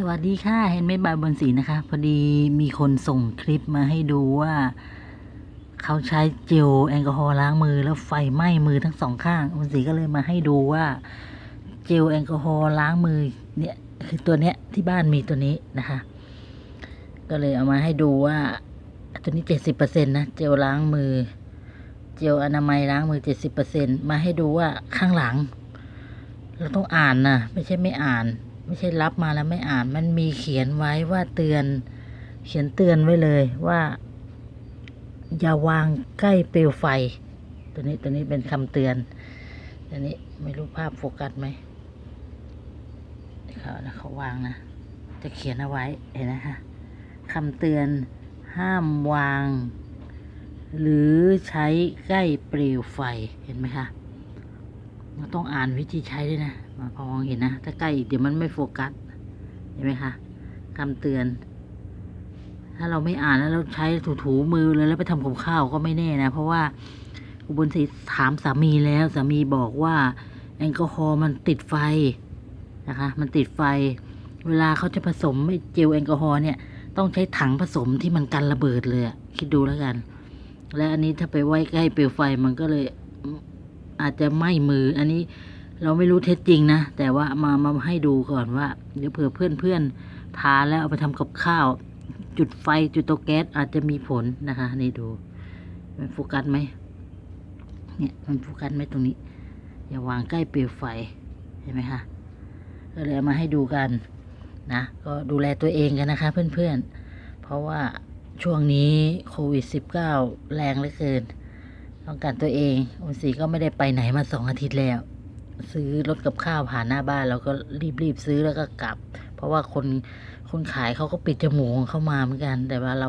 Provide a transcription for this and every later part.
สวัสดีค่ะเห็นไหมบายบนสีนะคะ พอดีมีคนส่งคลิปมาให้ดูว่า เขาใช้เจลแอลกอฮอล์ล้างมือแล้วไฟไหม้มือทั้งสองข้างบนสีก็เลยมาให้ดูว่า เจลแอลกอฮอล์ล้างมือเนี่ยคือตัวเนี้ยที่บ้านมีตัวนี้นะคะ ก็เลยเอามาให้ดูว่าตัวนี้เจ็ดสิบเปอร์เซ็นต์นะเจลล้างมือ เจลอนามัยล้างมือเจ็ดสิบเปอร์เซ็นมาให้ดูว่าข้างหลัง เราต้องอ่านนะไม่ใช่ไม่อ่าน ไม่ใช่รับมาแล้วไม่อ่าน มันมีเขียนไว้ว่าเตือน เขียนเตือนไว้เลยว่า อย่าวางใกล้เปลวไฟ ตัวนี้ตัวนี้เป็นคำเตือนตัวนี้ไม่รู้ภาพโฟกัสไหมเขาเขาวางนะ จะเขียนเอาไว้เห็นนะคะคำเตือนห้ามวาง หรือใช้ใกล้เปลวไฟเห็นไหมคะ เราต้องอ่านวิธีใช้ด้วยนะมาพอมองเห็นนะ ถ้าใกล้อีกเดี๋ยวมันไม่โฟกัส เห็นไหมคะคำเตือน ถ้าเราไม่อ่านแล้วเราใช้ถูๆมือเลยแล้วไปทำกับข้าวก็ไม่แน่นะ เพราะว่าอุบลศรีถามสามีแล้วสามีบอกว่า แอลกอฮอล์มันติดไฟนะคะ มันติดไฟ เวลาเขาจะผสมไม่เจลแอลกอฮอล์เนี่ย ต้องใช้ถังผสมที่มันกันระเบิดเลยคิดดูแล้วกัน และอันนี้ถ้าไปไว้ใกล้เปลวไฟมันก็เลย อาจจะไหม้มือ อันนี้เราไม่รู้เท็จจริงนะ แต่ว่ามามาให้ดูก่อนว่าเดี๋ยวเผื่อเพื่อนเพื่อนทานแล้วเอาไปทำกับข้าว จุดไฟจุดเตาแก๊สอาจจะมีผลนะคะนี่ดู มันโฟกัสไหมเนี่ยมันโฟกัสไหมตรงนี้ อย่าวางใกล้เปลวไฟเห็นไหมคะก็เลยมาให้ดูกันนะก็ดูแลตัวเองกันนะคะเพื่อนๆ เพราะว่าช่วงนี้โควิด -19 แรงเหลือเกิน ต้องการตัวเองอุนสีก็ไม่ได้ไปไหนมาสองอาทิตย์แล้ว ซื้อรถกับข้าวผ่านหน้าบ้านเราก็รีบๆซื้อแล้วก็กลับ เพราะว่าคนคนขายเขาก็ปิดจมูกของเขามาเหมือนกัน แต่ว่าเรา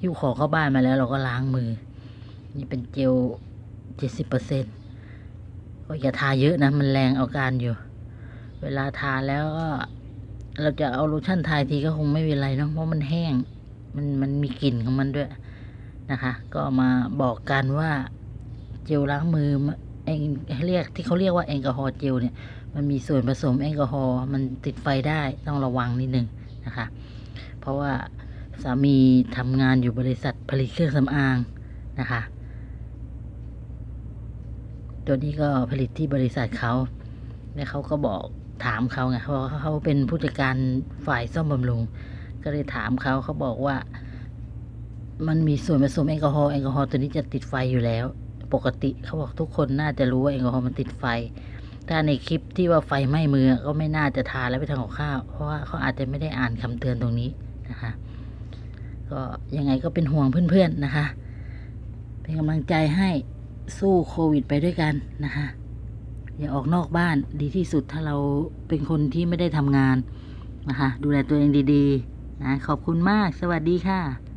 หิ้วของเข้าบ้านมาแล้ว เราก็ล้างมือ นี่เป็นเจลเจ็ดสิบเปอร์เซ็นต์ก็อย่าทาเยอะนะ มันแรงเอาการอยู่ เวลาทาแล้วก็ เราจะเอาโลชั่นทายทีก็คงไม่เป็นไรเนาะเพราะมันแห้ง มันมันมีกลิ่นของมันด้วย นะคะ ก็มาบอกกันว่าเจลล้างมือเองเรียกที่เขาเรียกว่าแอลกอฮอล์เจลเนี่ยมันมีส่วนผสมแอลกอฮอล์มันติดไฟได้ต้องระวังนิดนึงนะคะ เพราะว่าสามีทำงานอยู่บริษัทผลิตเครื่องสำอางนะคะ ตัวนี้ก็ผลิตที่บริษัทเขาแล้วเขาก็บอกถามเขาไงเพราะเขาเป็นผู้จัดการฝ่ายซ่อมบำรุง ก็เลยถามเขาเขาบอกว่า มันมีส่วนผสมแอลกอฮอล์แอลกอฮอล์ตัวนี้จะติดไฟอยู่แล้ว ปกติเขาบอกทุกคนน่าจะรู้ว่าแอลกอฮอล์มันติดไฟ ถ้าในคลิปที่ว่าไฟไหม้มือก็ไม่น่าจะทานแล้วไปทำกับข้าว เพราะว่าเขาอาจจะไม่ได้อ่านคำเตือนตรงนี้นะคะก็ยังไงก็เป็นห่วงเพื่อนๆนะคะ เป็นกำลังใจให้สู้โควิดไปด้วยกันนะคะอย่าออกนอกบ้านดีที่สุดถ้าเราเป็นคนที่ไม่ได้ทำงานนะคะ ดูแลตัวเองดี ๆ นะ ขอบคุณมาก สวัสดีค่ะ